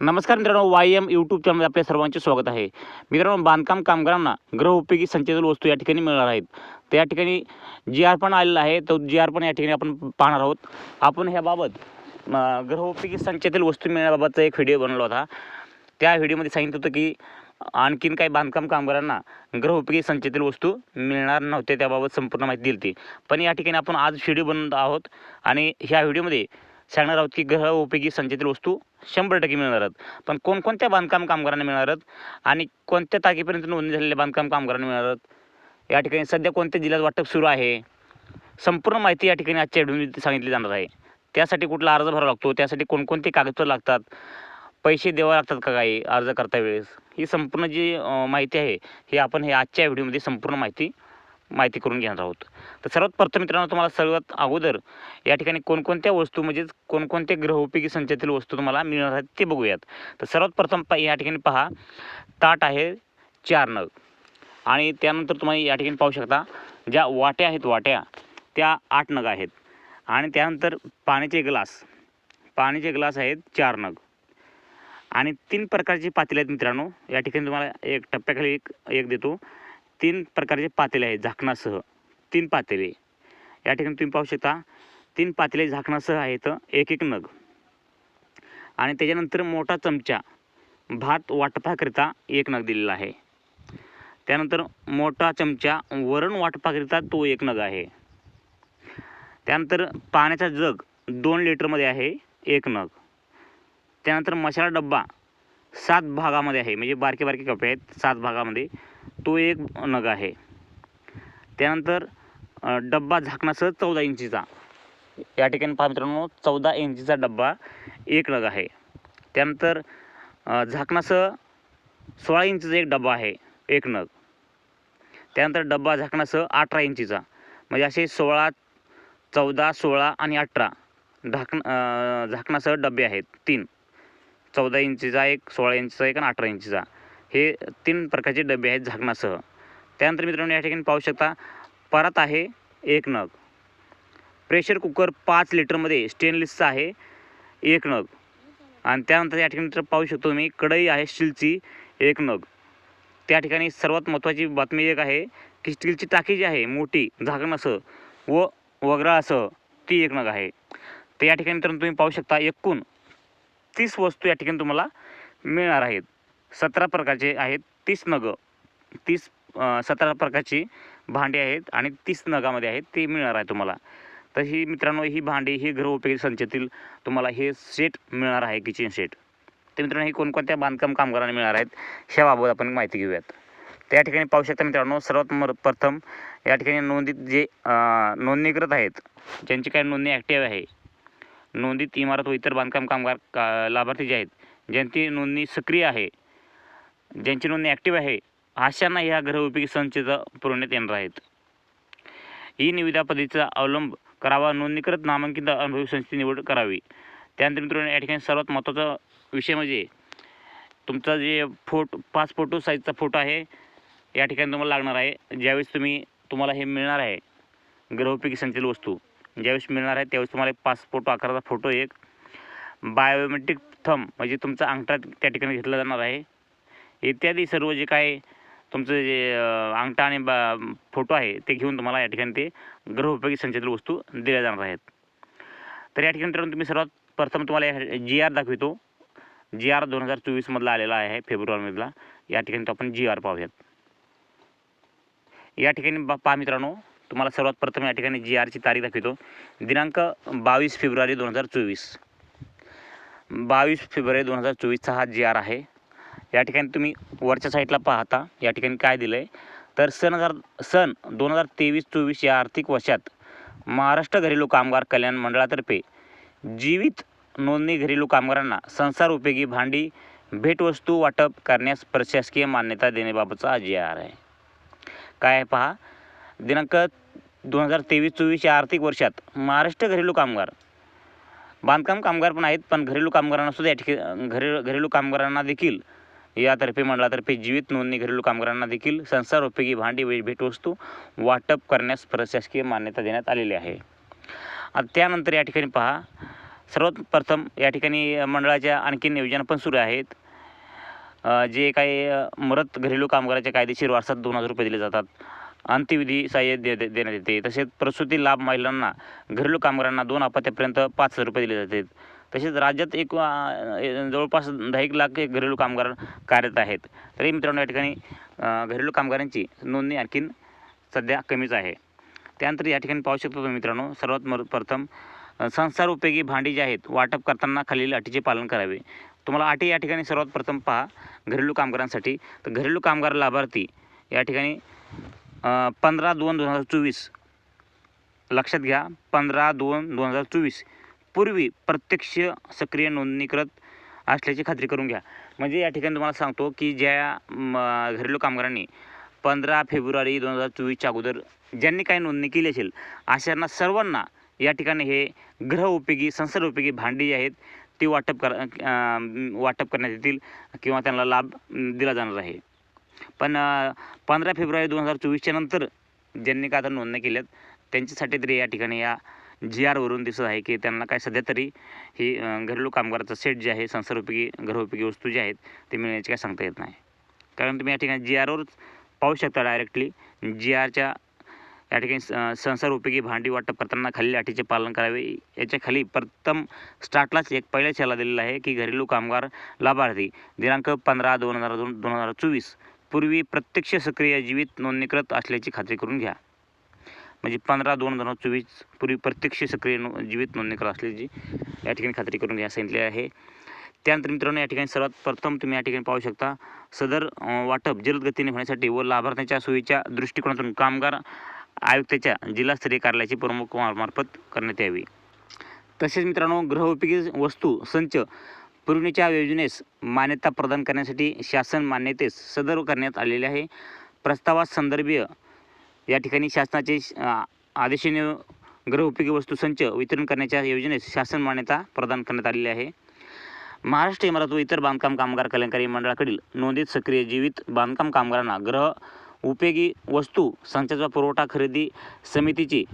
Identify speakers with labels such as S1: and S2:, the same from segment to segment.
S1: नमस्कार मित्रांनो Y M YouTube चॅनलमध्ये आपल्या सर्वांचे स्वागत आहे. मित्रांनो बांधकाम कामगारांना गृहउपयोगी संचेतील वस्तू या ठिकाणी मिळणार आहेत. त्या ठिकाणी जी आर पण आलेला आहे तो जी आर पण या ठिकाणी आपण पाहणार आहोत. आपण ह्याबाबत अं, गृहउपयोगी संचेतील वस्तू मिळण्याबाबतचा एक व्हिडिओ बनवला होता. त्या व्हिडिओमध्ये सांगितलं होतं की आणखीन काही बांधकाम कामगारांना गृहउपयोगी संचेतील वस्तू मिळणार नव्हत्या त्याबाबत संपूर्ण माहिती दिली होती. पण या ठिकाणी आपण आज व्हिडिओ बनवत आहोत आणि ह्या व्हिडिओमध्ये सांगणार आहोत की गृहउपयोगी संचेतील वस्तू शंभर टक्के मिळणार आहेत. पण कोणकोणत्या बांधकाम कामगारांना मिळणार आहेत? आणि कोणत्या तारखेपर्यंत नोंदणी झालेल्या बांधकाम कामगारांना मिळणार आहेत? या ठिकाणी सध्या कोणत्या जिल्ह्यात वाटप सुरू आहे? संपूर्ण माहिती या ठिकाणी आजच्या व्हिडिओमध्ये सांगितली जाणार आहे. त्यासाठी कुठला अर्ज भरावा लागतो? त्यासाठी कोणकोणते कागदपत्र लागतात? पैसे द्यावे लागतात का काही अर्ज करता वेळेस? ही संपूर्ण जी माहिती आहे ही आपण हे आजच्या व्हिडिओमध्ये संपूर्ण माहिती माहिती करून घेणार आहोत. तर सर्वात प्रथम मित्रांनो तुम्हाला सर्वात अगोदर या ठिकाणी कोणकोणत्या वस्तू म्हणजेच कोणकोणत्या ग्रहोपयोगी संचातील वस्तू तुम्हाला मिळणार आहेत ते बघूयात. तर सर्वात प्रथम पा या ठिकाणी पहा ताट आहे चार नग. आणि त्यानंतर तुम्ही या ठिकाणी पाहू शकता ज्या वाट्या आहेत वाट्या त्या आठ नग आहेत. आणि त्यानंतर पाण्याचे ग्लास पाण्याचे ग्लास आहेत चार नग. आणि तीन प्रकारचे पातेले आहेत मित्रांनो या ठिकाणी तुम्हाला एक टप्प्याखाली एक एक देतो. तीन प्रकारचे पातेले आहेत झाकणासह. तीन पातेले. या ठिकाणी तुम्ही पाहू शकता तीन पातेले झाकणासह आहेत एक एक नग. आणि त्याच्यानंतर मोठा चमचा भात वाटपाकरिता एक नग दिलेला आहे. त्यानंतर मोठा चमचा वरण वाटपाकरिता तो एक नग आहे. त्यानंतर पाण्याचा जग दोन लिटरमध्ये आहे एक नग. त्यानंतर मसाला डब्बा सात भागामध्ये आहे म्हणजे बारके बारके कपडे आहेत सात भागामध्ये. तो एक नग आहे. त्यानंतर डब्बा झाकणासह चौदा इंचीचा. या ठिकाणी पहा मित्रांनो चौदा इंचीचा डब्बा एक नग आहे. त्यानंतर अ, झाकणासह सोळा इंचीचा एक डब्बा आहे एक नग. त्यानंतर डब्बा झाकणासह अठरा इंचीचा. म्हणजे असे सोळा चौदा सोळा आणि अठरा ढाकण झाकणासह डबे आहेत तीन. चौदा इंचीचा एक सोळा इंचीचा एक आणि अठरा इंचीचा. हे तीन प्रकारचे डबे आहेत झाकणासह. त्यानंतर मित्रांनो या ठिकाणी पाहू शकता परत आहे एक नग. प्रेशर कुकर पाच लिटरमध्ये स्टेनलेसचा आहे एक नग. आणि त्यानंतर या ठिकाणी तर पाहू शकतो मी कढई आहे स्टीलची एक नग. त्या ठिकाणी सर्वात महत्त्वाची बातमी एक आहे की स्टीलची टाकी जी आहे मोठी झाकण असं व वगळासह ती एक नग आहे. तर या ठिकाणी तर तुम्ही पाहू शकता एकूण तीस वस्तू या ठिकाणी तुम्हाला मिळणार आहेत. सतरा प्रकारचे आहेत. तीस नग. तीस सतरा प्रकारची भांडी आहेत आणि तीस नगामध्ये आहेत. ते मिळणार आहे तुम्हाला. तर ही मित्रांनो ही भांडी ही गृहोपयोगी संचातील तुम्हाला हे सेट मिळणार आहे किचन सेट तर मित्रांनो हे कोणकोणत्या बांधकाम कामगारांना मिळणार आहेत ह्याबाबत आपण माहिती घेऊयात. त्या ठिकाणी पाहू शकता मित्रांनो सर्वात मर प्रथम या ठिकाणी नोंदीत जे नोंदणीकृत आहेत ज्यांची काही नोंदणी ॲक्टिव्ह आहे. नोंदीत इमारत व इतर बांधकाम कामगार का लाभार्थी जे आहेत ज्यांची नोंदणी सक्रिय आहे ज्यांची नोंदणी ॲक्टिव्ह आहे अशांना ह्या गृहउपयोगी संचेचा पुरवण्यात येणार आहेत. ही निविदा पद्धतीचा अवलंब करावा नोंदणीकृत नामांकित अनुभवी संस्थेची निवड करावी. त्यानंतर मित्रांनो या ठिकाणी सर्वात महत्त्वाचा विषय म्हणजे तुमचा जे फोटो पाच फोटो साईजचा फोटो आहे या ठिकाणी तुम्हाला लागणार आहे. ज्यावेळेस तुम्ही तुम्हाला हे मिळणार आहे गृहउपयोगी संचल वस्तू ज्यावेळेस मिळणार आहे त्यावेळेस तुम्हाला एक पाच फोटो आकाराचा फोटो एक. बायोमेट्रिक थंब म्हणजे तुमचा अंगठा त्या ठिकाणी घेतला जाणार आहे. इत्यादी सर्व जे काय तुमचं जे अंगठा आणि बा फोटो आहे ते घेऊन तुम्हाला या ठिकाणी ते ग्रहोपयोगी संचलित वस्तू दिल्या जाणार आहेत. तर या ठिकाणी तुम्ही सर्वात प्रथम तुम्हाला जी आर दाखवितो. जी आर दोन हजार चोवीसमधला आलेला आहे फेब्रुवारीमधला या ठिकाणी तो आपण जी आर पाहूयात. या ठिकाणी बा पहा मित्रांनो तुम्हाला सर्वात प्रथम या ठिकाणी जी आरची तारीख दाखवितो. दिनांक बावीस फेब्रुवारी दोन हजार चोवीस. बावीस फेब्रुवारी दोन हजार चोवीसचा हा जी आर आहे. या ठिकाणी तुम्ही वरच्या साईडला पाहता या ठिकाणी काय दिलं आहे तर सन हजार सन दोन हजार तेवीस चोवीस या आर्थिक वर्षात महाराष्ट्र घरेलू कामगार कल्याण मंडळातर्फे जीवित नोंदणी घरेलू कामगारांना संसार उपयोगी भांडी भेटवस्तू वाटप करण्यास प्रशासकीय मान्यता देण्याबाबतचा हा आर आहे. काय आहे पहा दिनांक दोन हजार तेवीस चोवीस या आर्थिक वर्षात महाराष्ट्र घरेलू कामगार बांधकाम कामगार पण आहेत पण घरेलू कामगारांना सुद्धा या ठिकाणी घरे घरेलू कामगारांना देखील यातर्फे मंडळातर्फे जीवित नोंदणी घरेलू कामगारांना देखील संसार भांडी भेटवस्तू वाटप करण्यास प्रशासकीय मान्यता देण्यात आलेली आहे. आता त्यानंतर या ठिकाणी पहा. सर्वात प्रथम या ठिकाणी मंडळाच्या आणखीन नियोजन पण सुरू आहेत. जे काही मृत घरेलू कामगाराच्या कायदेशीर वारसात दोन हजार रुपये दिले जातात. अंत्यविधी सहाय्य दे दे- देण्यात येते. तसेच प्रसूती लाभ महिलांना घरेलू कामगारांना दोन अपत्यापर्यंत पाच हजार रुपये दिले जातात. तसेच राज्यात एक जवळपास दहा एक लाख घरेलू कामगार कार्यरत आहेत. तरी मित्रांनो या ठिकाणी घरेलू कामगारांची नोंदणी आणखीन सध्या कमीच आहे. त्यानंतर या ठिकाणी पाहू शकतो तुम्ही मित्रांनो सर्वात मर प्रथम संसार उपयोगी भांडी जी आहेत वाटप करताना खालील अटीचे पालन करावे. तुम्हाला अटी या ठिकाणी सर्वात प्रथम पहा घरेलू कामगारांसाठी. तर घरेलू कामगार लाभार्थी या ठिकाणी पंधरा दोन दोन हजार चोवीस लक्षात घ्या पंधरा दोन दोन हजार चोवीस. पूर्वी प्रत्यक्ष सक्रिय नोंदणीकृत असल्याची खात्री करून घ्या. म्हणजे या ठिकाणी तुम्हाला सांगतो की ज्या घरेलू कामगारांनी पंधरा फेब्रुवारी दोन हजार चोवीसच्या अगोदर ज्यांनी काही नोंदणी केली असेल अशांना सर्वांना या ठिकाणी हे ग्रह उपयोगी संसार उपयोगी भांडी जी आहेत ती वाटप कर वाटप करण्यात येतील किंवा त्यांना लाभ दिला जाणार आहे. पण पंधरा फेब्रुवारी दोन हजार चोवीसच्या नंतर ज्यांनी का आता नोंदणी केल्यात त्यांच्यासाठी तरी या ठिकाणी या जी आरवरून दिसत आहे की त्यांना काय सध्या तरी ही घरेलू कामगाराचं सेट जे आहे संसारोपयोगी घरोपयोगी वस्तू जे आहेत ते मिळण्याची काय सांगता येत नाही. कारण तुम्ही या ठिकाणी जी आरवर पाहू शकता डायरेक्टली जी आरच्या या ठिकाणी स- संसार उपयोगी भांडी वाटप करताना खाली अटीचे पालन करावे. याच्या खाली प्रथम स्टार्टलाच एक पहिल्या छाला दिलेला आहे की घरेलू कामगार लाभार्थी दिनांक पंधरा दोन हजार दोन दोन हजार चोवीस पूर्वी प्रत्यक्ष सक्रिय जीवित नोंदणीकृत असल्याची खात्री करून घ्या. म्हणजे पंधरा दोन हजार चोवीस पूर्वी प्रत्यक्ष सक्रिय नो जीवित नोंदणीकृत असल्याची या ठिकाणी खात्री करून घ्या सांगितले आहे. त्यानंतर मित्रांनो या ठिकाणी सर्वात प्रथम तुम्ही या ठिकाणी पाहू शकता सदर वाटप जलद गतीने होण्यासाठी व लाभार्थ्यांच्या सोयीच्या दृष्टिकोनातून कामगार आयुक्ताच्या जिल्हास्तरीय कार्यालयाची प्रमुख मार्फत करण्यात यावी. तसेच मित्रांनो गृहोपयोगी वस्तू संच पुरवणीच्या योजनेस मान्यता प्रदान करण्यासाठी शासन मान्यतेस सदर करण्यात आलेले आहे. प्रस्तावात संदर्भीय या ठिकाणी शासनाचे अं, आदेशाने गृहोपयोगी वस्तू संच वितरण करण्याच्या योजनेस शासन मान्यता प्रदान करण्यात आलेली आहे. महाराष्ट्र इमारत व इतर बांधकाम कामगार कल्याणकारी मंडळाकडील नोंदित सक्रिय जीवित बांधकाम कामगारांना ग्रह उपयोगी वस्तू संचाचा पुरवठा खरेदी समितीची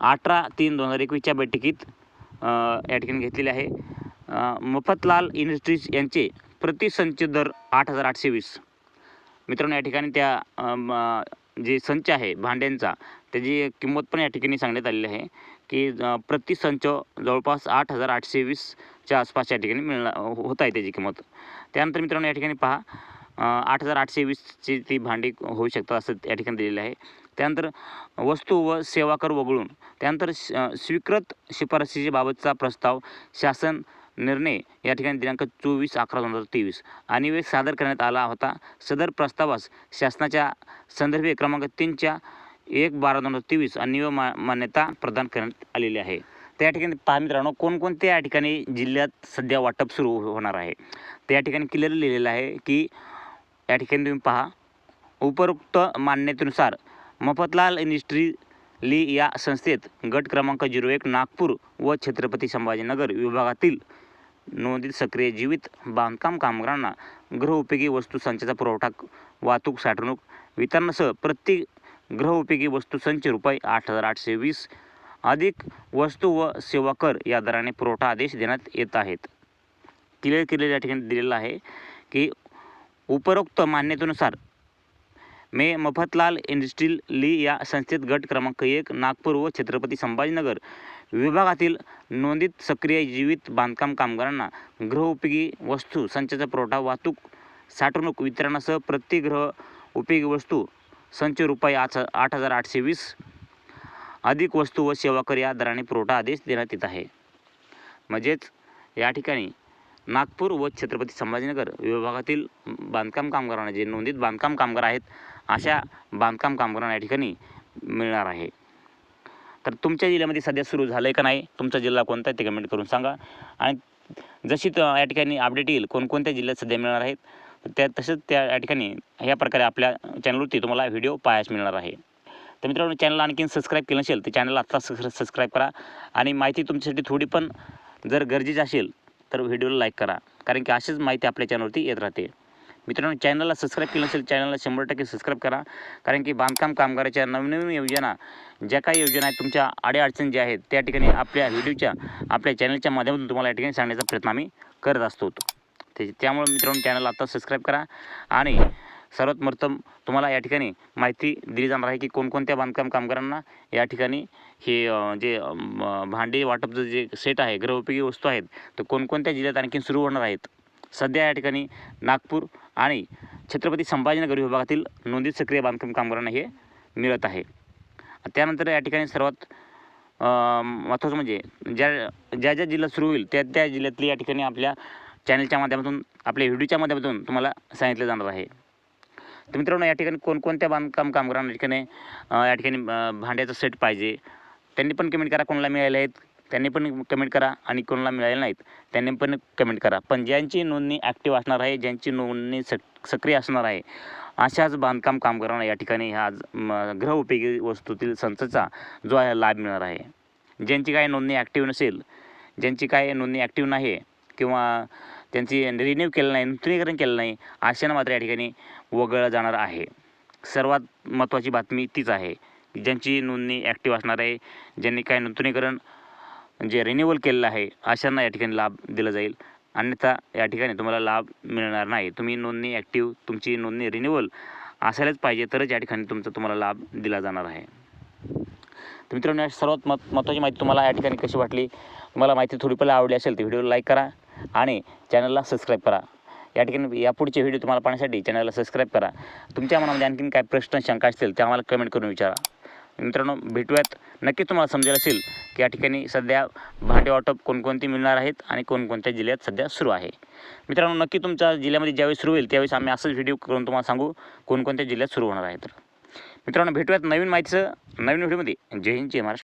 S1: अठरा तीन दोन हजार एकवीसच्या बैठकीत या ठिकाणी घेतलेली आहे. मफतलाल इंडस्ट्रीज यांचे प्रतिसंच दर आठ हजार आठशे वीस. मित्रांनो या ठिकाणी त्या म, जे संच आहे भांड्यांचा त्याची किंमत पण या ठिकाणी सांगण्यात आलेली आहे की प्रति संच जवळपास आठ हजार आठशे वीसच्या आसपास या ठिकाणी मिळणार होत आहे त्याची किंमत. त्यानंतर मित्रांनो या ठिकाणी पहा आठ हजार आठशे वीसची ती भांडी होऊ शकतात असं या ठिकाणी दिलेलं आहे. त्यानंतर वस्तू व सेवा कर वगळून त्यानंतर श- अ, बाबतचा प्रस्ताव शासन निर्णय या ठिकाणी दिनांक चोवीस अकरा दोन हजार तेवीस. आणि वेळ सादर करण्यात आला होता. सदर प्रस्तावास शासनाच्या संदर्भी क्रमांक तीनच्या एक बारा दोन हजार तेवीस आणि व मा मान्यता प्रदान करण्यात आलेली आहे. त्या ठिकाणी पहा मित्रांनो कोणकोणत्या या ठिकाणी जिल्ह्यात सध्या वाटप सुरू हो-, होणार आहे? त्या ठिकाणी क्लिअर लिहिलेलं आहे की या ठिकाणी तुम्ही पहा उपरोक्त मान्यतेनुसार मफतलाल इंडस्ट्री ली या संस्थेत गट क्रमांक झिरो एक नागपूर व छत्रपती संभाजीनगर विभागातील नोंदीत सक्रिय जीवित बांधकाम कामगारांना गृहउपयोगी वस्तू संचाचा पुरवठा वाहतूक साठवणूक वितरणासह प्रत्येक गृहउपयोगी वस्तू संच रुपये आठ हजार आठशे वीस अधिक वस्तू व सेवा कर या दराने पुरवठा आदेश देण्यात येत आहेत. क्लिअर केलेल्या या ठिकाणी दिलेलं आहे की उपरोक्त मान्यतेनुसार मे मफतलाल इंडस्ट्रील ली या संस्थेत गट क्रमांक एक नागपूर व छत्रपती संभाजीनगर विभागातील नोंदीत सक्रिय जीवित बांधकाम कामगारांना गृहउपयोगी वस्तू संचाचा पुरवठा वाहतूक साठवणूक वितरणासह प्रति गृह उपयोगी वस्तू संच रुपये आठ आठ हजार आठशे वीस अधिक वस्तू व सेवा कर या दराने पुरवठा आदेश देण्यात येत आहे. म्हणजेच या ठिकाणी नागपूर व छत्रपती संभाजीनगर विभागातील बांधकाम कामगारांना जे नोंदीत बांधकाम कामगार आहेत अशा बांधकाम कामगारांना या ठिकाणी मिळणार आहे. तर तुमच्या जिल्ह्यामध्ये सध्या सुरू झालं आहे का नाही? तुमचा जिल्हा कोणता आहे ते कमेंट करून सांगा. आणि जशी या ठिकाणी अपडेट येईल कोणकोणत्या जिल्ह्यात सध्या मिळणार आहेत त्या तसंच त्या या ठिकाणी ह्या प्रकारे आपल्या चॅनलवरती तुम्हाला व्हिडिओ पाहायच मिळणार आहे. तर मित्रांनो चॅनल आणखीन सबस्क्राईब केलं नसेल तर चॅनलला आत्ता सबस्क्राईब करा. आणि माहिती तुमच्यासाठी थोडी पण जर गरजेची असेल तर व्हिडिओला लाईक करा. कारण की अशीच माहिती आपल्या चॅनलवरती येत राहते. मित्रांनो चॅनलला सबस्क्राईब केलं नसेल चॅनलला शंभर टक्के सबस्क्राईब करा. कारण की बांधकाम कामगाराच्या नवनवीन योजना ज्या काही योजना आहेत तुमच्या अडीअडचणी ज्या आहेत त्या ठिकाणी आपल्या व्हिडिओच्या आपल्या चॅनलच्या माध्यमातून तुम्हाला या ठिकाणी सांगण्याचा प्रयत्न आम्ही करत असतो. ते त्यामुळे मित्रांनो चॅनल आता सबस्क्राईब करा. आणि सर्वात प्रथम तुम्हाला या ठिकाणी माहिती दिली जाणार आहे की कोणकोणत्या बांधकाम कामगारांना या ठिकाणी हे जे भांडी वाटपचं जे सेट आहे गृहोपयोगी वस्तू आहेत तर कोणकोणत्या जिल्ह्यात आणखी सुरू होणार आहेत सध्या या ठिकाणी नागपूर आणि छत्रपती संभाजीनगर विभागातील नोंदीत सक्रिय बांधकाम कामगारांना हे मिळत आहे. त्यानंतर या ठिकाणी सर्वात महत्त्वाचं म्हणजे ज्या ज्या ज्या जिल्ह्यात सुरू होईल त्या त्या जिल्ह्यातली या ठिकाणी आपल्या चॅनलच्या माध्यमातून आपल्या व्हिडिओच्या माध्यमातून तुम्हाला सांगितलं जाणार आहे. तर मित्रांनो या ठिकाणी कोणकोणत्या बांधकाम कामगारांना या ठिकाणी या ठिकाणी भांड्याचा सेट पाहिजे त्यांनी पण कमेंट करा कोणाला मिळाले आहेत त्यांनी पण कमेंट करा आणि कोणाला मिळाले नाहीत त्यांनी पण कमेंट करा. पण ज्यांची नोंदणी ॲक्टिव्ह असणार आहे ज्यांची नोंदणी सक सक्रिय असणार आहे अशाच बांधकाम कामगारांना या ठिकाणी ह्या आज म, गृहउपयोगी वस्तूतील संचाचा जो आहे लाभ मिळणार आहे. ज्यांची काय नोंदणी ॲक्टिव्ह नसेल ज्यांची काय नोंदणी ॲक्टिव्ह नाही किंवा त्यांची रिन्यू केलं नाही नूतनीकरण केलं नाही अशांना मात्र या ठिकाणी वगळलं जाणार आहे. सर्वात महत्त्वाची बातमी तीच आहे. ज्यांची नोंदणी ॲक्टिव्ह असणार आहे ज्यांनी काय नूतनीकरण जे रिन्युअल केलेलं आहे अशांना या ठिकाणी लाभ दिला जाईल. अन्यथा या ठिकाणी तुम्हाला लाभ मिळणार नाही. तुम्ही नोंदणी ॲक्टिव्ह तुमची नोंदणी रिन्युअल असायलाच पाहिजे तरच या ठिकाणी तुमचा तुम्हाला लाभ दिला जाणार आहे. तर मित्रांनो सर्वात मत महत्त्वाची माहिती तुम्हाला या ठिकाणी कशी वाटली तुम्हाला माहिती थोडी पहिला आवडली असेल तर व्हिडिओला लाईक करा आणि चॅनलला सबस्क्राईब करा. या ठिकाणी यापुढचे व्हिडिओ तुम्हाला पाहण्यासाठी चॅनलला सबस्क्राईब करा. तुमच्या मनामध्ये आणखीन काय प्रश्न शंका असतील त्या आम्हाला कमेंट करून विचारा. मित्रांनो भेटूयात. नक्की तुम्हाला समजेल असेल या ठिकाणी सध्या भांडे वाटप कोणकोणती मिळणार आहेत आणि कोणकोणत्या जिल्ह्यात सध्या सुरू आहे. मित्रांनो नक्की तुमच्या जिल्ह्यामध्ये ज्यावेळी सुरू होईल त्यावेळेस आम्ही असंच व्हिडिओ करून तुम्हाला सांगू कोणकोणत्या जिल्ह्यात सुरू होणार आहे तर. मित्रांनो भेटूयात नवीन माहितीचं नवीन व्हिडिओमध्ये जय हिंद जय महाराष्ट्र.